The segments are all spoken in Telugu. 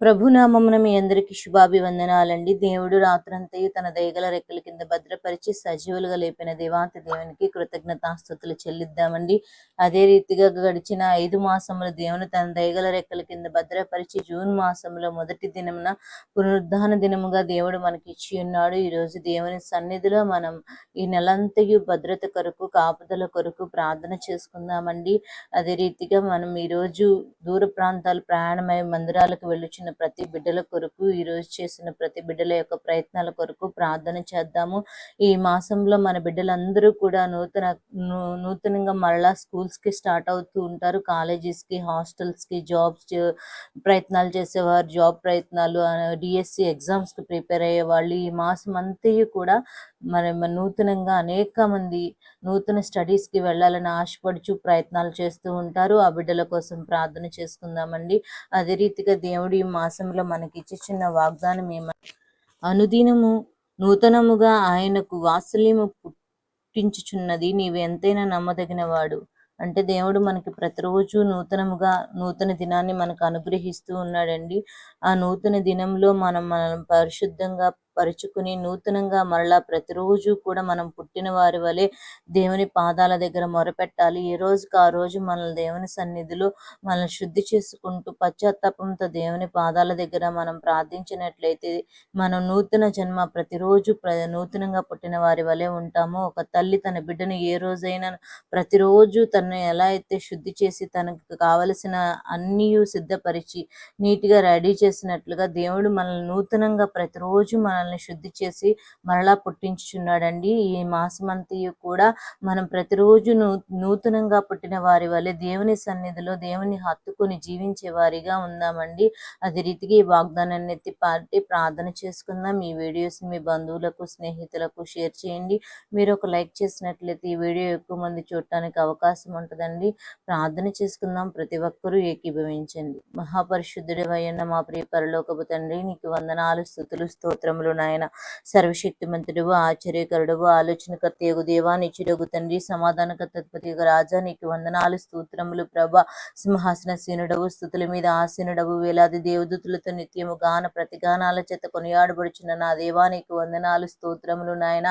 ప్రభునామమున మీ అందరికీ శుభాభివందనాలండి. దేవుడు రాత్రంతయు తన దయగల రెక్కల కింద భద్రపరిచి సజీవులుగా లేపిన దేవాంత దేవునికి కృతజ్ఞతాస్థుతులు చెల్లిద్దామండి. అదే రీతిగా గడిచిన ఐదు మాసములు దేవుని తన దయగల రెక్కల కింద భద్రపరిచి జూన్ మాసంలో మొదటి దినమున పునరుద్ధాన దినముగా దేవుడు మనకి ఇచ్చి ఉన్నాడు. ఈ రోజు దేవుని సన్నిధిలో మనం ఈ నెలంతయు భద్రత కొరకు కాపుదల కొరకు ప్రార్థన చేసుకుందామండి. అదే రీతిగా మనం ఈరోజు దూర ప్రాంతాలు ప్రయాణమై మందిరాలకు వెళ్ళుచున్న ప్రతి బిడ్డల కొరకు ఈ రోజు చేసిన ప్రతి బిడ్డల యొక్క ప్రయత్నాల కొరకు ప్రార్థన చేద్దాము. ఈ మాసంలో మన బిడ్డలందరూ కూడా నూతన నూతనంగా మరలా స్కూల్స్కి స్టార్ట్ అవుతూ ఉంటారు. కాలేజెస్కి కి హాస్టల్స్కి జాబ్స్ ప్రయత్నాలు చేసేవారు. జాబ్ ప్రయత్నాలు డిఎస్సి ఎగ్జామ్స్కి ప్రిపేర్ అయ్యే వాళ్ళు. ఈ మాసం అంతా కూడా మరి నూతనంగా అనేక మంది నూతన స్టడీస్కి వెళ్ళాలని ఆశపడుచు ప్రయత్నాలు చేస్తూ ఉంటారు. ఆ బిడ్డల కోసం ప్రార్థన చేసుకుందామండి. అదే రీతిగా దేవుడి మాసంలో మనకి వాగ్దానం ఏమ అనుదినము నూతనముగా ఆయనకు వాత్సల్యము పుట్టించుచున్నది. నీవు ఎంతైనా నమ్మదగిన వాడు అంటే దేవుడు మనకి ప్రతిరోజు నూతనముగా నూతన దినాన్ని మనకు అనుగ్రహిస్తూ ఉన్నాడండి. ఆ నూతన దినంలో మనం మనం పరిశుద్ధంగా పరుచుకుని నూతనంగా మరలా ప్రతిరోజు కూడా మనం పుట్టిన వారి వలె దేవుని పాదాల దగ్గర మొరపెట్టాలి. ఏ రోజుకి ఆ రోజు మనల్ని దేవుని సన్నిధిలో మనల్ని శుద్ధి చేసుకుంటూ పశ్చాత్తాపంతో దేవుని పాదాల దగ్గర మనం ప్రార్థించినట్లయితే మనం నూతన జన్మ ప్రతిరోజు ప్ర నూతనంగా పుట్టిన వారి వలె ఉంటామో. ఒక తల్లి తన బిడ్డను ఏ రోజైనా ప్రతిరోజు తను ఎలా అయితే శుద్ధి చేసి తనకు కావలసిన అన్నీ సిద్ధపరిచి నీట్గా రెడీ చేసినట్లుగా దేవుడు మనల్ని నూతనంగా ప్రతిరోజు మనల్ని శుద్ధి చేసి మరలా పుట్టించుచున్నాడండి. ఈ మాసమంతయు కూడా మనం ప్రతిరోజు నూ నూతనంగా పుట్టిన వారి వలె దేవుని సన్నిధిలో దేవుని హత్తుకొని జీవించే వారిగా ఉందామండి. అదే రీతికి ఈ వాగ్దానాన్ని ఎత్తి పాటి ప్రార్థన చేసుకుందాం. ఈ వీడియోస్ మీ బంధువులకు స్నేహితులకు షేర్ చేయండి. మీరు ఒక లైక్ చేసినట్లయితే ఈ వీడియో ఎక్కువ మంది చూడటానికి అవకాశం ఉంటుందండి. ప్రార్థన చేసుకుందాం. ప్రతి ఒక్కరూ ఏకీభవించండి. మహాపరిశుద్ధుడి వయన్న మా ప్రియ పరలోకపు తండ్రి నీకు వందనాలు స్థుతులు స్తోత్రములు నాయన. సర్వశక్తిమంతుడు ఆశ్చర్యకరుడు ఆలోచనకర్త యొక్క దేవా నిచ్చుడగు తండ్రి సమాధానకర్తపతి యొక్క రాజా నీకు వందనాలు స్తోత్రములు ప్రభ. సింహాసనసీనుడవు స్థుతుల మీద ఆసీనుడవు వేలాది దేవదూతులతో నిత్యము గాన ప్రతిగానాల చేత కొనియాడబడుచున్న నా దేవా నీకు వందనాలు స్తోత్రములు నాయన.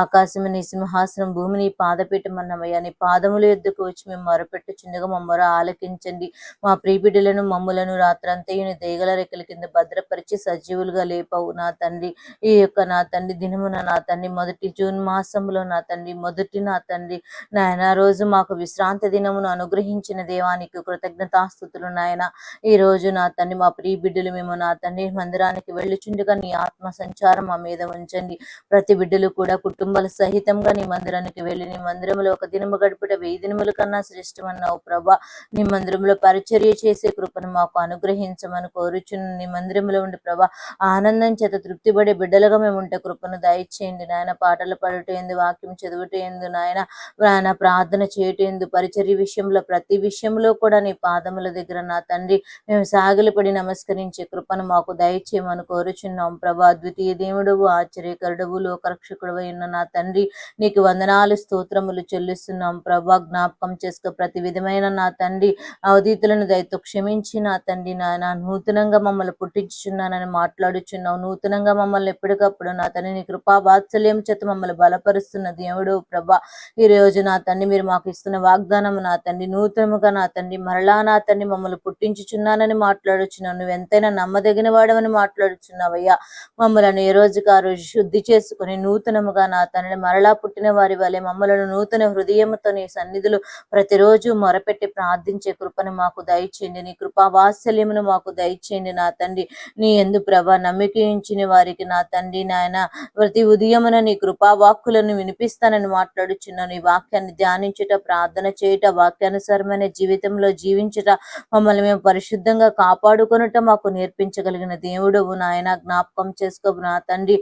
ఆకాశము నీ సింహాసనం భూమిని పాదపీఠమన్నమయ్యా నీ పాదముల ఎద్దుకు వచ్చి మేము మొరపెట్టుచుండగా మమ్మర ఆలకించండి. మా ప్రీబిడ్డలను మమ్ములను రాత్రంతయు నీ దేగల రెక్కల కింద భద్రపరిచి సజీవులుగా లేపవు నా తండ్రి. ఈ యొక్క నా తండ్రి దినమున నా తండ్రి మొదటి జూన్ మాసంలో నా తండ్రి మొదటి నా తండ్రి నాయన రోజు మాకు విశ్రాంతి దినమును అనుగ్రహించిన దేవానికి కృతజ్ఞతాస్థుతులు నాయన. ఈ రోజు నా తండ్రి మా ప్రియ బిడ్డలు మేము నా తండ్రి మందిరానికి వెళ్ళుచుండగా నీ ఆత్మ సంచారం మా మీద ఉంచండి. ప్రతి బిడ్డలు కూడా కుటుంబాల సహితంగా నీ మందిరానికి వెళ్ళి నీ మందిరంలో ఒక దినము గడిపిట వెయ్యి దినముల కన్నా శ్రేష్టమన్నావు ప్రభా. నీ మందిరంలో పరిచర్య చేసే కృపను మాకు అనుగ్రహించమని కోరుచున్న నీ మందిరంలో ఉండి ప్రభా ఆనందం చేత తృప్తిపడే బిడ్డలుగా మేము ఉంటే కృపను దయచేయండి నాయన. పాటలు పాడుటేందు వాక్యం చదువుటేందు నాయన. నాయన ప్రార్థన చేయటేందు పరిచర్య విషయంలో ప్రతి విషయంలో కూడా నీ పాదముల దగ్గర నా తండ్రి మేము సాగిలపడి నమస్కరించే కృపను మాకు దయచేయమని కోరుచున్నాం. ప్రభా ద్వితీయ దేవుడవు ఆశ్చర్యకరుడవు లోకరక్షకుడు అయిన నా తండ్రి నీకు వందనాలు స్తోత్రములు చెల్లిస్తున్నాం. ప్రభా జ్ఞాపకం చేసుకో ప్రతి విధమైన నా తండ్రి అవధీతులను దయతో క్షమించి నా తండ్రి నాయన. నూతనంగా మమ్మల్ని పుట్టించుచున్నానని మాట్లాడుచున్నావు నూతనంగా మమ్మల్ని ఎప్పటికప్పుడు నా తండ్రి నీ కృపా వాత్సల్యం చేత మమ్మల్ని బలపరుస్తున్న దేవుడు ప్రభా. ఈ రోజు నా తండ్రి మీరు మాకు ఇస్తున్న వాగ్దానం నా తండ్రి నూతనముగా నా తండ్రి మరలా నా తండ్రి మమ్మల్ని పుట్టించుచున్నానని మాట్లాడుచున్నావు. నువ్వు ఎంతైనా నమ్మదగిన వాడవని మాట్లాడుచున్నావయ్యా. మమ్మలను ఏ రోజుకి ఆ రోజు శుద్ధి చేసుకుని నూతనముగా నా తండ్రి మరలా పుట్టిన వారి వలె మమ్మలను నూతన హృదయంతో నీ సన్నిధులు ప్రతిరోజు మొరపెట్టి ప్రార్థించే కృపను మాకు దయచేయండి. నీ కృపా వాత్సల్యమును మాకు దయచేయండి నా తండ్రి. నీ ఎందు ప్రభా నమ్మికించిన వారికి నా తండ్రి నాయన ప్రతి ఉదయమున నీ కృపా వాక్కులను వినిపిస్తానని మాట్లాడుచున్న నీ వాక్యాన్ని ధ్యానించుట ప్రార్థన చేయుట వాక్యానుసారమైన జీవితంలో జీవించుట మమ్మల్ని మేము పరిశుద్ధంగా కాపాడుకొనుట మాకు నేర్పించగలిగిన దేవుడవు నాయన. జ్ఞాపకం చేసుకో నా తండ్రి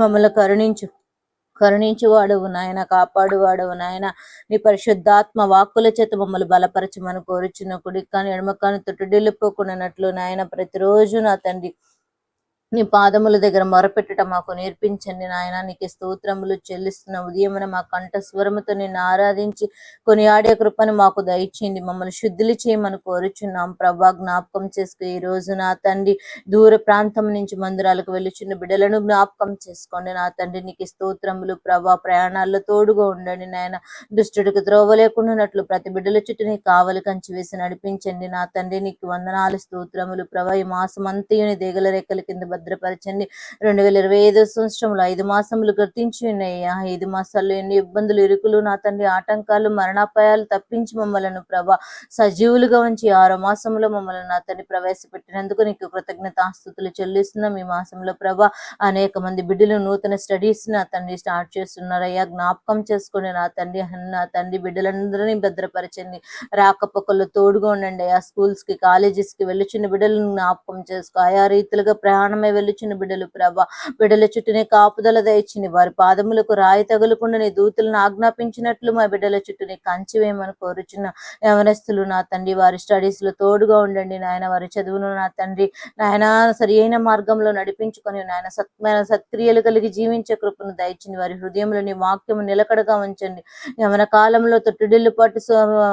మమ్మల్ని కరుణించు కరుణించువాడవు నాయన కాపాడువాడవు నాయన. నీ పరిశుద్ధాత్మ వాక్కుల చేత మమ్మల్ని బలపరచమని కోరుచున్న కుడి కానీ ఎడమ కానీ తొట్టుడిల్లిపోకున్నట్లు నాయన ప్రతిరోజు నా తండ్రి నీ పాదముల దగ్గర మొరపెట్టడం మాకు నేర్పించండి నాయన. నీకు స్తోత్రములు చెల్లిస్తున్న ఉదయమున మా కంఠస్వరముతో నిన్ను ఆరాధించి కొని ఆడే కృపను మాకు దయచేయండి. మమ్మల్ని శుద్ధులు చేయమని కోరుచున్నాం. ప్రభా జ్ఞాపకం చేసుకు. ఈ రోజు నా తండ్రి దూర ప్రాంతం నుంచి మందిరాలకు వెళ్ళుచున్న బిడ్డలను జ్ఞాపకం చేసుకోండి. నా తండ్రి నీకు స్తోత్రములు. ప్రభా ప్రయాణాల్లో తోడుగా ఉండండి నాయన. దుష్టుడికి త్రోవ లేకుండానట్లు ప్రతి బిడ్డల చుట్టూ నీ కావలి కంచి వేసి నడిపించండి. నా తండ్రి నీకు వందనాలు స్తోత్రములు. ప్రభా ఈ మాసం అంతయుని దేగల రెక్కల కింద భద్రపరచండి. రెండు వేల ఇరవై ఐదో సంవత్సరంలో ఐదు మాసములు గర్తించి ఉన్నాయి. ఆ ఐదు మాసాల్లో ఎన్ని ఇబ్బందులు ఇరుకులు నా తండ్రి ఆటంకాలు మరణాపాయాలు తప్పించి మమ్మలను ప్రభా సజీవులుగా ఉంచి ఆరో మాసంలో మమ్మల్ని నా తండ్రి ప్రవేశపెట్టినందుకు నీకు కృతజ్ఞతాస్తుతులు చెల్లిస్తున్నాం. ఈ మాసంలో ప్రభా అనేక మంది బిడ్డలు నూతన స్టడీస్ నా తండ్రి స్టార్ట్ చేస్తున్నారయ్యా. జ్ఞాపకం చేసుకుని నా తండ్రి నా తండ్రి బిడ్డలందరినీ భద్రపరచండి. రాకపోకలు తోడుగా ఉండండి ఆ స్కూల్స్కి కాలేజెస్కి వెళ్ళుచున్న బిడ్డలను జ్ఞాపకం చేసుకో. ఆయా రీతిలుగా ప్రయాణమై వెళ్ళుచున్న బిడ్డలు ప్రభా. బిడ్డల చుట్టూనే కాపుదల దయచింది వారి పాదములకు రాయి తగులకుండా నీ దూతులను ఆజ్ఞాపించినట్లు మా బిడ్డల చుట్టూనే కంచి వేయమని కోరుచున్న ఎవరెస్తులు నా తండ్రి. వారి స్టడీస్లో తోడుగా ఉండండి నాయన. వారి చదువును నా తండ్రి. నాయన సరి అయిన మార్గంలో నడిపించుకొని నాయన సత్మైన సత్క్రియలు కలిగి జీవించే కృపను దయచింది వారి హృదయంలో నీ వాక్యము నిలకడగా ఉంచండి. యవన కాలంలో తొట్టుడిల్లు పాటు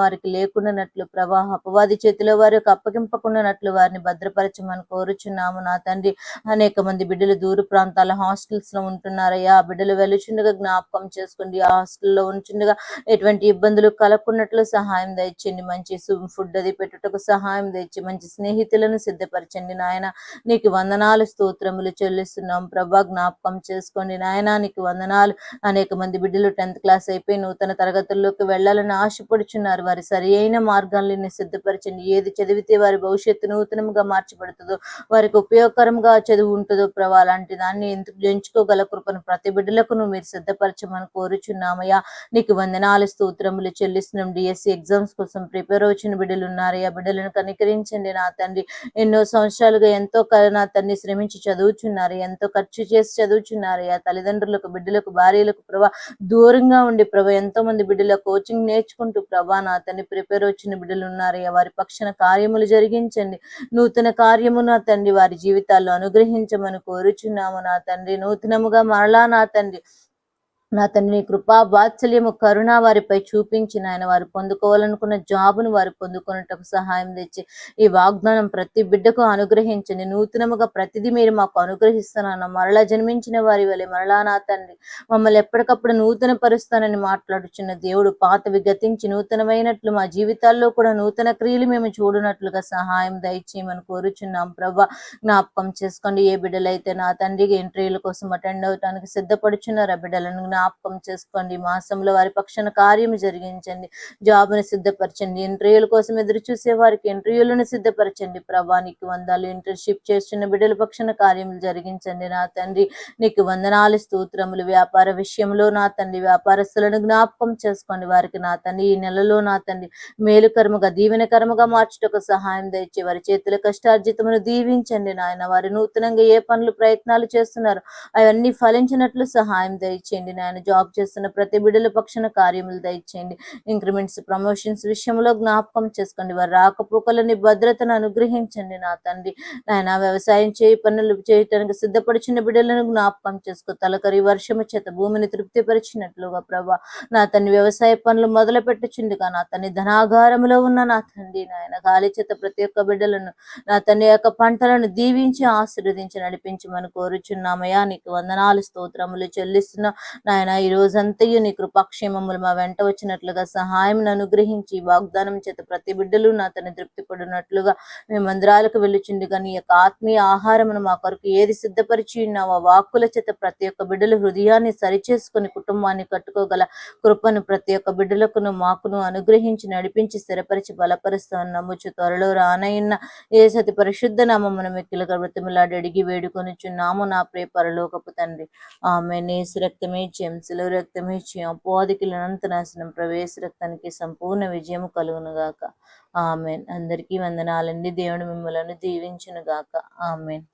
వారికి లేకుండానట్లు ప్రవాహ అపవాది చేతిలో వారికి అప్పగింపకుండానట్లు వారిని భద్రపరచమని కోరుచున్నాము నా తండ్రి. అనేక మంది బిడ్డలు దూర ప్రాంతాల హాస్టల్స్లో ఉంటున్నారయ్యా. ఆ బిడ్డలు వెళ్ళుచుండగా జ్ఞాపకం చేసుకోండి. ఆ హాస్టల్లో ఉంచుండగా ఎటువంటి ఇబ్బందులు కలగకున్నట్లు సహాయం దయచండి మంచి ఫుడ్ అది పెట్టుటకు సహాయం తెచ్చి మంచి స్నేహితులను సిద్ధపరచండి నాయన. నీకు వందనాలు స్తోత్రములు చెల్లిస్తున్నాం. ప్రభా జ్ఞాపకం చేసుకోండి నాయన. నీకు వందనాలు. అనేక మంది బిడ్డలు టెన్త్ క్లాస్ అయిపోయి నూతన తరగతుల్లోకి వెళ్ళాలని ఆశపడుచున్నారు. వారి సరి అయిన మార్గాలను సిద్ధపరచండి. ఏది చదివితే వారి భవిష్యత్తు నూతనంగా మార్చబడుతుందో వారికి ఉపయోగకరంగా చదువు ఉంటుందో ప్రభా అలాంటి దాన్ని ఎందుకు ఎంచుకోగల కృపను ప్రతి బిడ్డలకు నువ్వు మీరు సిద్ధపరచమని కోరుచున్నామయ్యా. నీకు వందనాలు స్తోత్రములు చెల్లిస్తున్నాం. డిఎస్సి ఎగ్జామ్స్ కోసం ప్రిపేర్ వచ్చిన బిడ్డలు ఉన్నారయ్యా బిడ్డలను కనికరించండి నా తండ్రి. ఎన్నో సంవత్సరాలుగా ఎంతో నా తండ్రి శ్రమించి చదువుచున్నారు. ఎంతో ఖర్చు చేసి చదువుచున్నారయ్యా తల్లిదండ్రులకు బిడ్డలకు భార్యలకు ప్రభా దూరంగా ఉండి ప్రభా ఎంతో మంది బిడ్డల కోచింగ్ నేర్చుకుంటూ ప్రభా నా తండ్రి ప్రిపేర్ వచ్చిన బిడ్డలు ఉన్నారయ్యా వారి పక్షన కార్యములు జరిగించండి. నూతన కార్యము నా తండ్రి వారి జీవితాల్లో అనుగ్రహించమని కోరుచున్నాము నా తండ్రి. నూతనముగా మరలా నా తండ్రి. నా తండ్రి కృపా వాత్సల్యము కరుణ వారిపై చూపించిన ఆయన వారు పొందుకోవాలనుకున్న జాబును వారు పొందుకున్నటకు సహాయం తెచ్చి ఈ వాగ్దానం ప్రతి బిడ్డకు అనుగ్రహించండి. నూతనముగా ప్రతిదీ మీరు మాకు అనుగ్రహిస్తున్నాను మరలా జన్మించిన వారి వలె మరలా నా తండ్రి మమ్మల్ని ఎప్పటికప్పుడు నూతన పరుస్తానని మాట్లాడుచున్న దేవుడు పాతవి గతించి నూతనమైనట్లు మా జీవితాల్లో కూడా నూతన క్రియలు మేము చూడనట్లుగా సహాయం దయచేయమని కోరుచున్నాం. ప్రభా జ్ఞాపకం చేసుకోండి. ఏ బిడ్డలైతే నా తండ్రికి ఇంటర్వ్యూల కోసం అటెండ్ అవటానికి సిద్ధపడుచున్నారు ఆ బిడ్డలను జ్ఞాపకం చేసుకోండి. మాసంలో వారి పక్షాన కార్యం జరిగించండి. జాబ్ను సిద్ధపరచండి. ఇంటర్వ్యూల కోసం ఎదురు చూసే వారికి ఇంటర్వ్యూలను సిద్ధపరచండి. ప్రభానికి వందాలు ఇంటర్న్షిప్ చేస్తున్న బిడ్డల పక్షాన కార్యములు జరిగించండి. నా తండ్రి నీకు వందనాలు స్తోత్రములు. వ్యాపార విషయంలో నా తండ్రి వ్యాపారస్తులను జ్ఞాపకం చేసుకోండి. వారికి నా తండ్రి ఈ నెలలో నా తండ్రి మేలుకర్మగా దీవెనకర్మగా మార్చుటకు సహాయం దయచే వారి చేతుల కష్టార్జితమును దీవించండి. నాయన వారి నూతనంగా ఏ పనులు ప్రయత్నాలు చేస్తున్నారు అవన్నీ ఫలించినట్లు సహాయం దయచేయండి. నాయన జాబ్ చేస్తున్న ప్రతి బిడ్డల పక్షాన కార్యములు దయచేయండి. ఇంక్రిమెంట్స్ ప్రమోషన్స్ విషయంలో జ్ఞాపకం చేసుకోండి. వారు రాకపోకలని భద్రతను అనుగ్రహించండి నా తండ్రి. నాయన వ్యవసాయం చేయి పనులు చేయటానికి సిద్ధపడిచిన బిడ్డలను జ్ఞాపకం చేసుకో. తలకరి వర్షము చేత భూమిని తృప్తిపరిచినట్లుగా ప్రభా. నా తన్ని వ్యవసాయ పనులు మొదలు పెట్టుచుండగా నా తన్ని ధనాగారములో ఉన్న నా తండ్రి నాయన. గాలి చేత ప్రతి ఒక్క బిడ్డలను నా తన యొక్క పంటలను దీవించి ఆశీర్వదించి నడిపించమని కోరుచున్నామయ్యా. నీకు వందనాలు స్తోత్రములు చెల్లిస్తున్నా. నాయన ఈ రోజంతయు నీ కృపాక్షేమములు మా వెంట వచ్చినట్లుగా సహాయం అనుగ్రహించి వాగ్దానం చేత ప్రతి బిడ్డలు నా తన తృప్తి పడినట్లుగా మేము మందిరాలకు వెళ్ళుచుండగా నీ యొక్క ఆత్మీయ ఆహారమును మా కొరకు ఏది సిద్ధపరిచి ఉన్నావో వాక్కుల చేత ప్రతి ఒక్క బిడ్డలు హృదయాన్ని సరిచేసుకుని కుటుంబాన్ని కట్టుకోగల కృపను ప్రతి ఒక్క బిడ్డలకును మాకును అనుగ్రహించి నడిపించి స్థిరపరిచి బలపరుస్తూ నమ్ముచు త్వరలో రానయ్యన్న ఏ సతి పరిశుద్ధ నామమున మెక్కిలుగా బ్రతిమలాడి అడిగి వేడుకొనిచున్నాము నా ప్రియ పరలోకపు తండ్రి. ఆమె నేసు రక్తమే చెంసులు రక్తమే అపోదికి అనంత అనంతనాశనం ప్రవేశ రక్తానికి సంపూర్ణ విజయము కలుగునుగాక. ఆమెన్. అందరికీ వందనాలండి. దేవుడు మిమ్మలను దీవించునుగాక. ఆమెన్.